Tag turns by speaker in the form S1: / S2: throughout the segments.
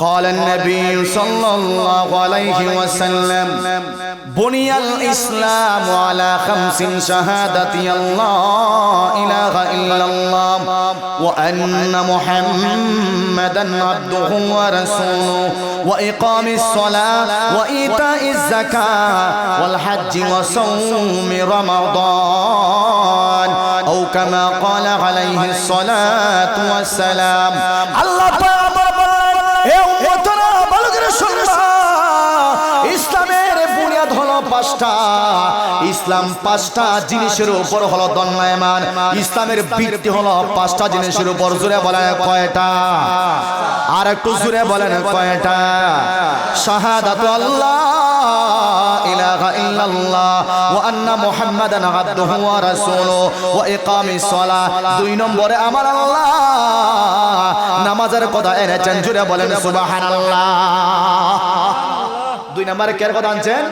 S1: قال النبي صلى الله عليه وسلم بني الإسلام على خمس شهادة الله إله إلا الله وأن محمدا عبده ورسوله وإقام الصلاة وإيتاء الزكاة والحج وصوم رمضان أو كما قال عليه الصلاة والسلام. الله এ উম্মতরা ভালো করে শুনবা। ইসলাম পাঁচটা জিনিসের উপর হলো দণ্ডায়মান ইসলামের ভিত্তি হলো পাঁচটা জিনিসের উপর। জুড়ে বলেন কয়টা? আর একটু জুড়ে বলেন কয়টা? শাহাদাতু আল্লাহ ইলাহা আন্না দুই কথা বলেন দুই নম্বরে কের কথা আনছেন?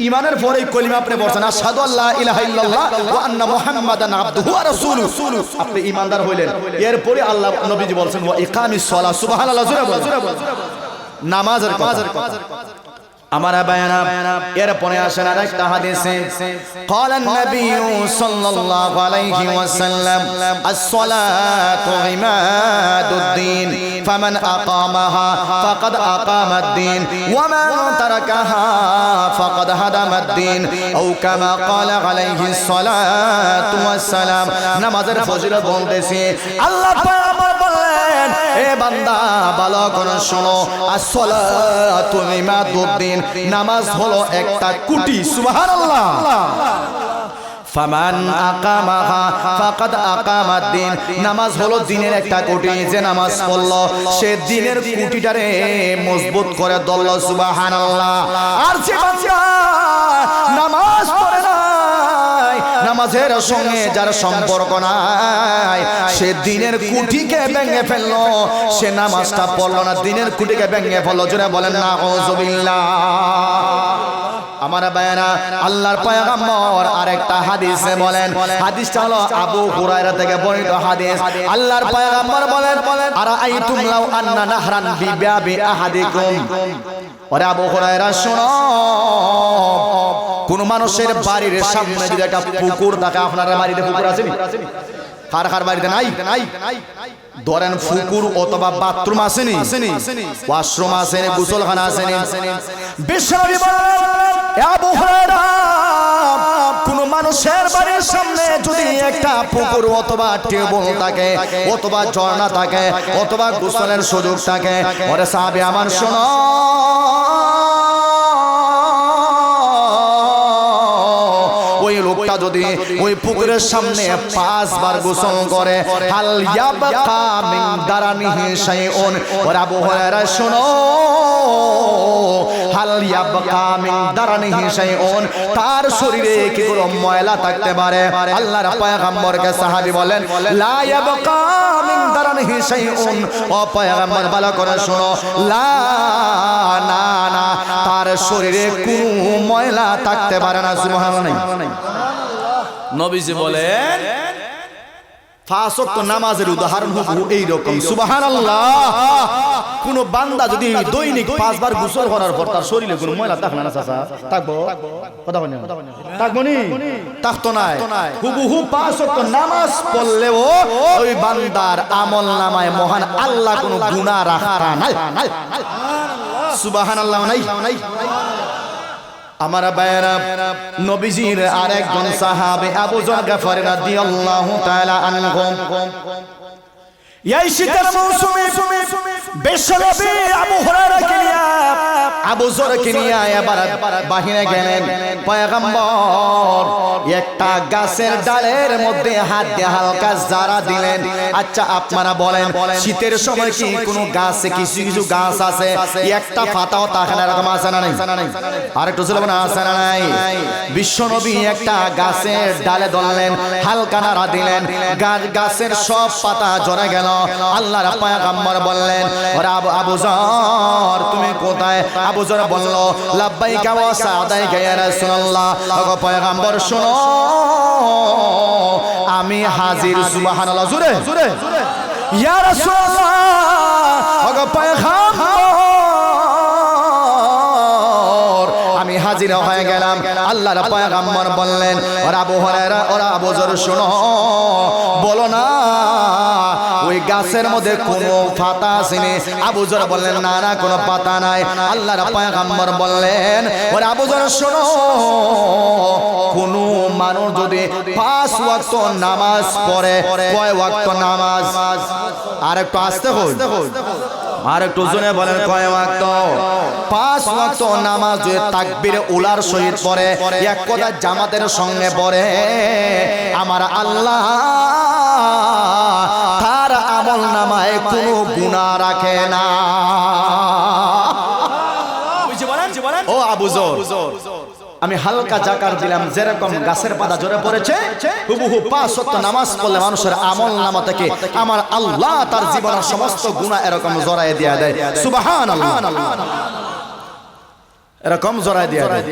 S1: ইমানের পরে কলিমা আপনি বলছেন আসাদু আল্লাহ ইলাহা ইল্লাল্লাহ ওয়া আন্না মুহাম্মাদান আবদুহু ওয়া রাসূলুহু। আপনি ইমানদার হইলেন। এরপরে আল্লাহ নবীজি বলছেন, ওয়া ইকামিস সালাহ। সুবহানাল্লাহ, জোরে বলেন। নামাজের কথা। আমার বায়ানা এরপরে আসেন আর একটা হাদিসে قال النبي صلى الله عليه وسلم الصلاة عماد الدين فمن أقامها فقد أقام الدين ومن تركها فقد هدم الدين أو كما قال عليه الصلاة والسلام নামাজের ফজিলত বলতেছি আল্লাহ পাক আমার বললেন এ বান্দা, ভালো করে শোনো। আসসালাতু ইমাদুদ্দিন নামাজ হলো একটা কুটি ফামান আকামাহা, ফাকাদ দিন নামাজ হলো দিনের একটা কোটি, যে নামাজ পড়ল, সে দিনের কুটিটারে মজবুত করে দল সুবহানাল্লাহ। আর নামাজ নামাজের সঙ্গে যার সম্পর্ক নাই সে দিনের কুটিকে ভেঙে ফেলল সে নামাজটা পড়ল না দিনের কুটিকে ভেঙে ফেলল জোরে বলেন না ওজবিল্লাহ আমার বায়না আল্লাহর পয়গম্বর আরেকটা হাদিসে বলেন হাদিসটা হলো আবু হুরায়রা থেকে বর্ণিত হাদিস। আল্লাহর পয়গম্বর বলেন আর আইতুম লাউ আন্না নাহরান বিবাবি আহাদিকুম। ওরে আবু হুরায়রা শুনো। কোন মানুষের বাড়ির সামনে যদি একটা পুকুর থাকে আপনার বাড়িতে পুকুর আছে কার কার বাড়িতে নাই? নাই? ধরেন ফুকুর অথবা বাথরুম আসেনি ওয়াশরুম আসেনি গোসলখানা আসেনি বিশ্বনবী বলেন এ আবু হুরায়রা কোন মানুষের বাড়ির সামনে যদি একটা পুকুর অথবা টিউবওয়েল থাকে অথবা ঝর্ণা থাকে অথবা গোসলের সুযোগ থাকে ওরে সাহাবে আমার শোনো। যদি ওই পুকুরের সামনে পাঁচবার গোসল করে হাল ইয়াবকা মিন দারানিহি শাইউন। ওরা আবু হুরায়রা শোনো হাল ইয়াবকা মিন দারানিহি শাইউন। তার শরীরে কি কোনো ময়লা থাকতে পারে? আল্লাহর পয়গম্বরকে সাহাবী বলেন লা ইয়াবকা মিন দারানিহি শাইউন। ও পয়গম্বর ভালো করে শোনো। লা না না তার শরীরে কোনো ময়লা থাকতে পারে না। সুবহানাল্লাহ। নবীজি বলেন ফাঁসক্ত নামাজের উদাহরণ হবু এইরকম সুবহানাল্লাহ। কোন বান্দা যদি দৈনিক পাঁচবার গোসল করার পর তার শরীরে কোনো ময়লা থাকবে না চাচা? থাকব কথা বলেন। থাকব নি? থাকতো নাই। হুবহু পাঁচক্ত নামাজ পড়লেও ওই বান্দার আমল নামায় মহান আল্লাহ কোনো গুনাহ রাখা নাই। সুবহানাল্লাহ নাই। আমার বায়রা নবীজির আরেকজন সাহাবে আবু জর গাফার রাদিয়াল্লাহু তাআলা আনহু। এই শীতের মৌসুমে বিশ্বনবী আবু হুরায়রাকে নিয়ে আবু যরকে নিয়ে এবার বাহিরে গেলেন। পয়গম্বর একটা গাছের ডালের মধ্যে হাত দিয়ে হালকা জারা দিলেন। আচ্ছা আপনারা বলেন শীতের সময় কি কোনো গাছে কিছু কিছু গাছ আছে? একটা পাতাও থাকে না এরকম আছে না নাই? আর একটু ছিল না আছে না নাই? বিশ্বনবী একটা গাছের ডালে ধরলেন হালকা নাড়া দিলেন গাছের সব পাতা ঝরে গেল। আল্লাহর পয়গম্বর বললেন, ওরা আবু আবু জর, তুমি কোথায়? আবু জর বলল, লাব্বাইকা ওয়া সাদাইকা ইয়া রাসূলুল্লাহ। ওগো পয়গম্বর, শুনো, আমি হাজির, সুবহানাল্লাহ। জুরে জুরে। ইয়া রাসূলুল্লাহ, ওগো পয়গাম্বর হাজির হয়ে গেলাম। আল্লাহর পয়গাম্বর বললেন, ওরা আবু হুরায়রা, ওরা আবু শোনো, বলো না, ওই গাছের মধ্যে কোনো পাতা আসেনি? আবু বললেন, না না, কোনো পাতা নাই। আল্লাহর পয়গাম্বর বললেন, ওরা আবু জর শোনো, কোনো মানুষ যদি পাঁচ ওয়াক্ত নামাজ পড়ে, কয় ওয়াক্ত নামাজ? আর একটু আসতে হই। আর একটু জনে বলেন কয় ওয়াক্ত? পাঁচ ওয়াক্ত নামাজ যে তাকবীরে উলার সহিত পড়ে এক কথা জামাতের সঙ্গে পড়ে। আমার আল্লাহ তার আমল নামায় কোনো গুনাহ রাখে না। ও আবুজর আমি হালকা জাকার দিলাম, যেরকম গাছের পাতা জোরে পড়েছে, হুবহু পাঁচ সত্য নামাজ পড়লে মানুষের আমল নামা থেকে আমার আল্লাহ তার জীবনের সমস্ত গুণা এরকম জড়াই দিয়া দেয়। সুবাহান এরকম জড়াই দিয়া দেয়।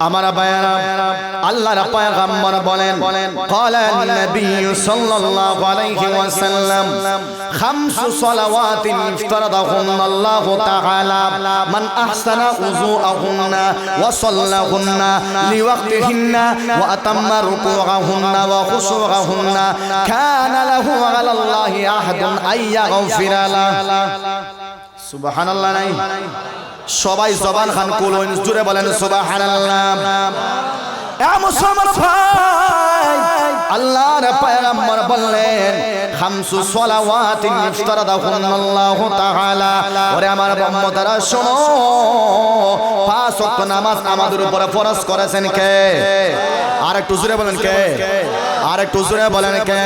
S1: আমার বায়ারা আল্লাহর পয়গম্বর বলেন ক্বালান নবী সাল্লাল্লাহু আলাইহি ওয়াসাল্লাম, খামসু সালাওয়াতিন ইফতারাদাহুন আল্লাহু তাআলা, মান আহসানা উযুআহুন্না ওয়া সাল্লাহুন্না লিওয়াক্তিহিন্না ওয়া আতাম্মা রুকুআহুন্না ওয়া খুশুআহুন্না কানা লাহু আলাল্লাহি আহাদুন আইয়াগফিরালা সুবাহানাল্লাহ নাই। সবাই জবান খান কোলন জুড়ে বলেন সুবাহানাল্লাহ। মুসলমান ভাই, আল্লাহর পয়গম্বর বললেন, খামসু সলাওয়াতিন ইফতারাদাহুন্নাল্লাহু তাআলা। ওরে আমার বান্দারা শোনো, পাঁচ ওয়াক্ত নামাজ আমাদের উপরে ফরজ করেছেন কে? আর একটু জোরে বলেন কে? আর একটু জোরে বলেন কে?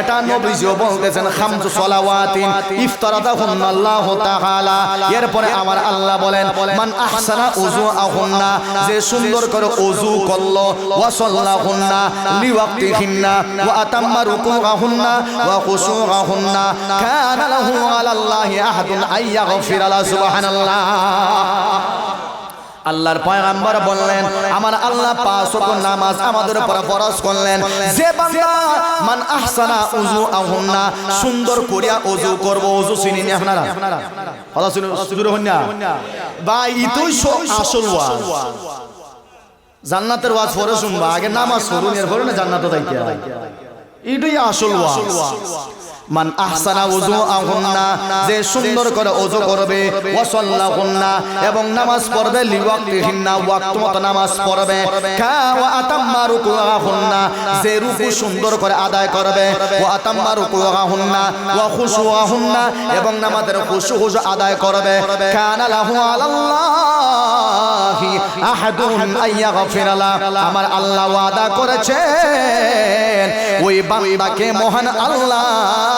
S1: এটা নবীজিও বলতেছেন, খামসু সালাওয়াতিন ইফতারাদাহুল্লাহু তাআলা। এরপরে আমার আল্লাহ বলেন, মান আহসানা উযুআহুন্না যে সুন্দর করে ওযু করল ওয়া সাল্লাহুন্না লিওয়াক্তিহিন্না, ওয়া আতাম্মা রুকুআহুন্না, ওয়া খুশুআহুন্না, কানা লাহু আলাল্লাহি আহাদুন আইয়াগফিরা লা সুবহানাল্লাহ। আল্লাহর পয়গাম্বর বললেন, আমার আল্লাহ পাঁচ ওয়াক্ত নামাজ আমাদের উপর ফরজ করলেন। যে বান্দা মান আহসানা উযু আহুন্না সুন্দর করিয়া ওযু করব ওযু চিনি নি আপনারা? কথা শুনুন সুদূর হন্না বা ইতই আসল ওয়াজ। জান্নাতের ওয়াজ পরে শুনবা, আগে নামাজ পড়ুন, এরপরে না জান্নাত যাইতে এটাই আসল ওয়াজ। মান আহসানা ওযু আহুন্না যে সুন্দর করে ওযু করবে, ওয়াসাল্লাহুন্না, এবং নামাজ পড়বে, লিওয়াক্তিহিন্না ওয়াক্ত মতো নামাজ পড়বে। কা ওয়া আতাম্মা রুকুআহুন্না, যে রুকু সুন্দর করে আদায় করবে, ওয়া আতাম্মা রুকুআহুন্না, ওয়া খুশুআহুন্না, এবং নামাজের খুশু খুশু আদায় করবে। কানা লাহু আলাল্লাহি আহাদুন আইয়াগফিরা লা আমার আল্লাহ ওয়াদা করেছেন, ওই বান্দাকে মহান আল্লাহ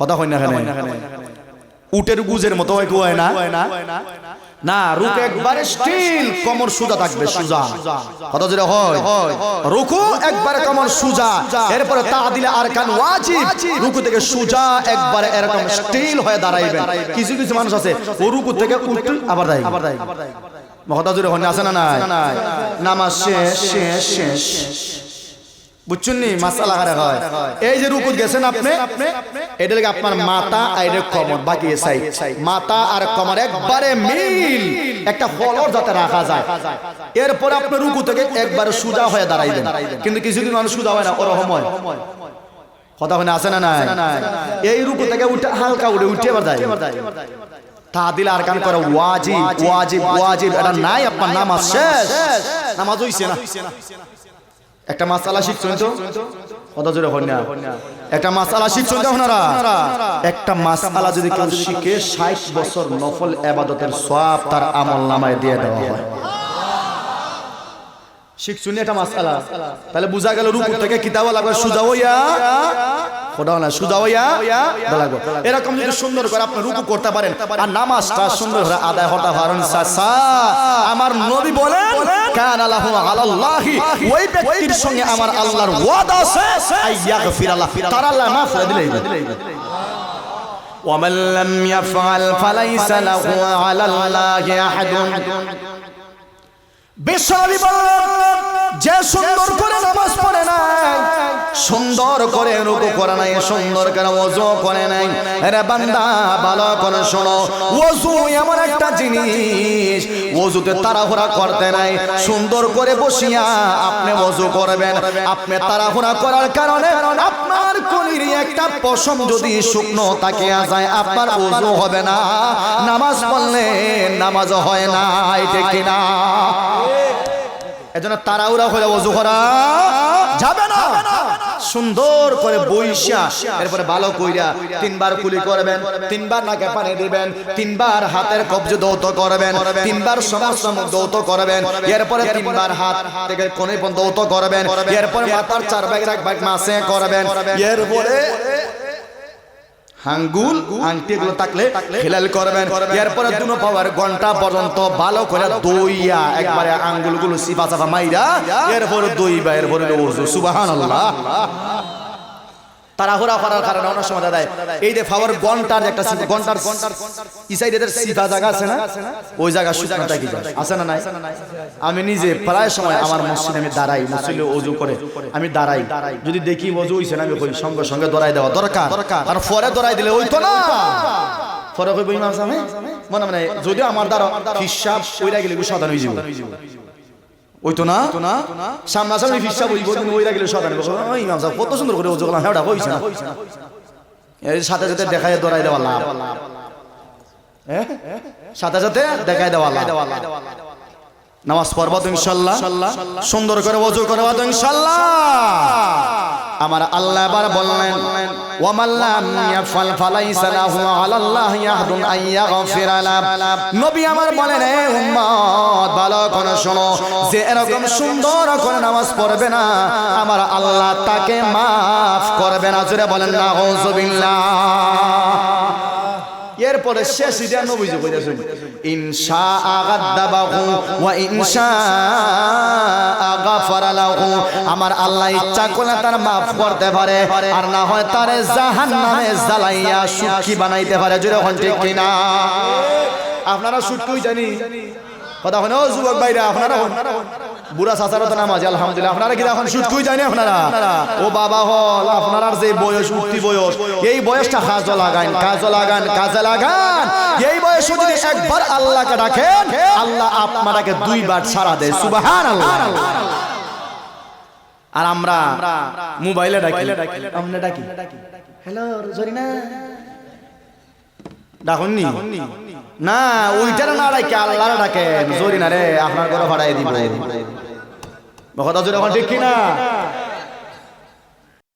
S1: কথা হয় না এখানে উটের গুজের মতো হয় হয় না? না রুক একবারে স্টিল কমর সুজা থাকবে সুজা। কত জোরে হয় রুকু একবারে কমর সুজা। এরপরে তা দিলে আর কান ওয়াজিব। রুকু থেকে সুজা একবারে এরকম স্টিল হয়ে দাঁড়াইবেন কিছু কিছু মানুষ আছে ও রুকু থেকে উঠতে আবার আবার কথা জোরে হয় না আছে না নাই? নামাজ শেষ শেষ শেষ। বুঝছেন নি? মাসালা হারে হয়। এই যে রুকুত গেছেন আপনি, এটা লাগে আপনার মাথা আর এটা কমর, বাকি সাইড মাথা আর কমর একবারে মিল। একটা ফলর যাতে রাখা যায়। এরপরে আপনি রুকু থেকে একবারে সুজা হয়ে দাঁড়াইবেন কিন্তু কিছুদিন মানুষ সুজা হয় না, ওরকম হয়। কথা হয় না আছে না নাই? এই রুকু থেকে উঠে হালকা উঠে উঠে এবার যায়। তা দিলে আর কান করে ওয়াজিব ওয়াজিব ওয়াজিব। এটা নাই, আপনার নামাজ শেষ। নামাজ হইছে না। একটা মাসালা শিখছেন তো? কত জোরে হন না। একটা মাসালা শিখছেন তো আপনারা? একটা মাসালা যদি কেউ শিখে, ষাট বছর নফল তার দিয়ে দেওয়া হয়। মাসালা? তাহলে বুঝা গেল থেকে কিতাব লাগবে সুজা হইয়া খোদা না সুজা হইয়া লাগবো এরকম যদি সুন্দর করে আপনি রুকু করতে পারেন, আর নামাজটা সুন্দর করে আদায় হতে পারেন আমার নবী বলেন কান আলাহু আলাল্লাহি ওই ব্যক্তির সঙ্গে আমার আল্লাহর ওয়াদা আছে আইয়াগফির আল্লাহ তার আল্লাহ মাফ করে দিলেই ومن لم يفعل فليس له على الله أحد সুন্দর করে নাই, সুন্দর করে করে নাই তাড়াহুড়া করতে নাই, সুন্দর করে বসিয়া আপনি ওযু করবেন। আপনি তাড়াহুড়া করার কারণে আপনার কলির একটা পশম যদি শুকনো তাকে যায়, আপনার ওযু হবে না। নামাজ পড়লে নামাজ হয় না এটা কিনা? এজন্য তাড়াহুড়া করে ওযু করা যাবে না। সুন্দর করে বইসা এরপরে ভালো কইরা তিনবার কুলি করবেন তিনবার নাকে পানি দিবেন তিনবার হাতের কবজ দৌত করবেন তিনবার সমস্ত মুখ দৌত করবেন এরপরে তিনবার হাত থেকে কোনে দৌত করবেন এরপরে মাথার চার ভাগ এক ভাগ মাসে করবেন এরপরে হাঙ্গুল আংটি এগুলো থাকলে খেলাল করবেন। এরপরে দুনো পাওয়ার ঘণ্টা পর্যন্ত ভালো করে দইয়া একবারে আঙ্গুলগুলো সিপা চাপা মাইরা, এরপরে দইবা, এরপরে ওজু সুবহানাল্লাহ। তাড়াহুড়া করার কারণে অনেক সময় দাদা এই যে পাওয়ার ঘণ্টার একটা ঘণ্টার ইসাইড এদের সিপা জায়গা আছে না? ওই জায়গা শুকনো থাকি আছে না নাই? আমি নিজে প্রায় সময় আমার মসজিদে আমি দাঁড়াই, মসজিদে অজু করে। আমি দাঁড়াই। যদি দেখি অজু হইছে না, আমি কই, সঙ্গে সঙ্গে দরাই দেওয়া দরকার। আর পরে দরাই দিলে ওই তো না। পরে কইব ইমাম সাহেব, মনে মনে যদিও আমার দ্বারা হিসাব ওইরা গেলে সাধারণ হয়ে যাবে। ওই তো না? সামনাসামনি হিসাব হইব কিন্তু ওইরা গেলে সাধারণ ওই ইমাম সাহেব কত সুন্দর করে অজু করলাম হ্যাঁ হইছে না। এর সাথে সাথে দেখায় দৌড়াই দেওয়া লাভ? সাথে সাথে দেখায় দেওয়া লাভ। নামাজ পড়ব তো ইনশাল্লাহ। সুন্দর করে ওযু করব তো ইনশাল্লাহ। আমার আল্লাহ এবার বললেন ওয়ামাল্লাম ইয়াফাল ফালাইসা লাহু আলাল্লাহ ইয়াহদুন আইয়াগফির লাহ নবী আমার বলেন হে উম্মত ভালো করে শোনো যে এরকম সুন্দর করে নামাজ পড়বে না আমার আল্লাহ তাকে মাফ করবে না। জোরে বলেন না হুজুবিল্লাহ এরপরে শেষ ইদিয়া নবীজি কইতাছেন ইনশা আগাদাবাহু ওয়া ইনশা আগাফারা লাহু আমার আল্লাহ ইচ্ছা করলে তার maaf করতে পারে, আর না হয় তারে জাহান্নামে জ্বালাইয়া সুখী বানাইতে পারে। জোরে হন ঠিক কিনা? আপনারা সুটকুই জানি? কথা হন, যুবক ভাইরা, আপনারা বুড়া চাচারও তো নামাজ আলহামদুলিল্লাহ। আপনারা কি এখন সুটকুই জানি আপনারা? ও বাবা হল আপনার যে বয়স উঠতি বয়স এই বয়সটা কাজে লাগান কাজে লাগান কাজে লাগান। এই বয়সে যদি একবার আল্লাহকে ডাকেন আল্লাহ আপনাকে দুইবার ছাড়া দেয় সুবাহান আর আমরা মোবাইলে ডাকি। আমরা ডাকি। হ্যালো জরিনা। ডাকুননি? না, ওইটার না ডাকে আল্লাহর ডাকেন জরিনা রে আপনার ঘরে ভাড়াই দিব। কথা জোরে এখন ঠিক কিনা?